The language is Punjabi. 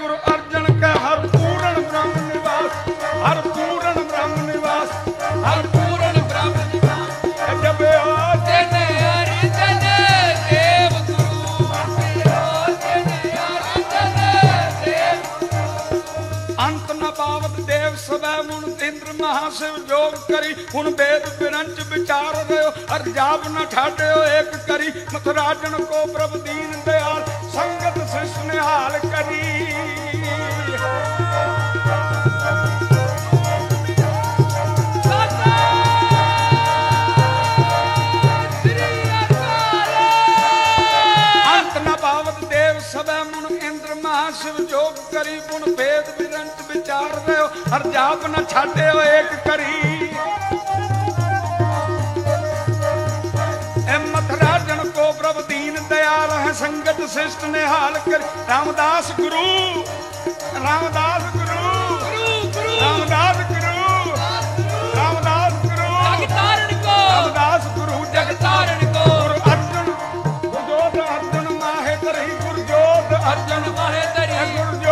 ਗੁਰ ਅਰਜਨ ਕੈ ਹਰ ਪੂਰਨ ਬ੍ਰਹਮ ਨਿਵਾਸ ਹਰ ਪੂਰਨ ਬ੍ਰਹਮ ਨਿਵਾਸ ਹਰ ਪੂਰਨ ਬ੍ਰਹਮ ਨਿਵਾਸ। ਸਵੈ ਮੁਣ ਇੰਦਰ ਮਹਾਸਿਵ ਜੋਗ ਕਰੀ। ਹੁਣ ਬੇਦ ਵਿਚਾਰ ਰਿਓ ਅਰਜਾਬ ਨਾ ਠਾਡਿਓ ਏਕ ਕਰੀ। ਮਥਰਾਜਨ ਕੋ ਪ੍ਰਭ ਦੀਨ ਦਿਆਲ ਸੰਗਤ ਸਿਸ ਨਿਹਾਲ ਕਰੀ। ਸਭੈ ਮੁਨ ਇੰਦਰ ਮਹਾ ਸਿਵ ਜੋਗ ਕਰੀ ਗੁਣ ਭੇਦ ਵਿਰੰਤ ਵਿਚਾਰ ਰਿਓ ਹਰ ਜਾਪ ਨ ਛਾਡਿਓ, ਏਕ ਕਰੀ। ਐ ਮਥਰਾਜਨ ਕੋ ਪ੍ਰਭ ਦੀਨ ਦਿਆਲ ਹੈ, ਸੰਗਤ ਸਿਸ਼ਟ ਨਿਹਾਲ ਕਰ। ਰਾਮਦਾਸ ਗੁਰੂ ਰਾਮਦਾਸ ਗੁਰੂ। अर्जन वाहे तेरी गुण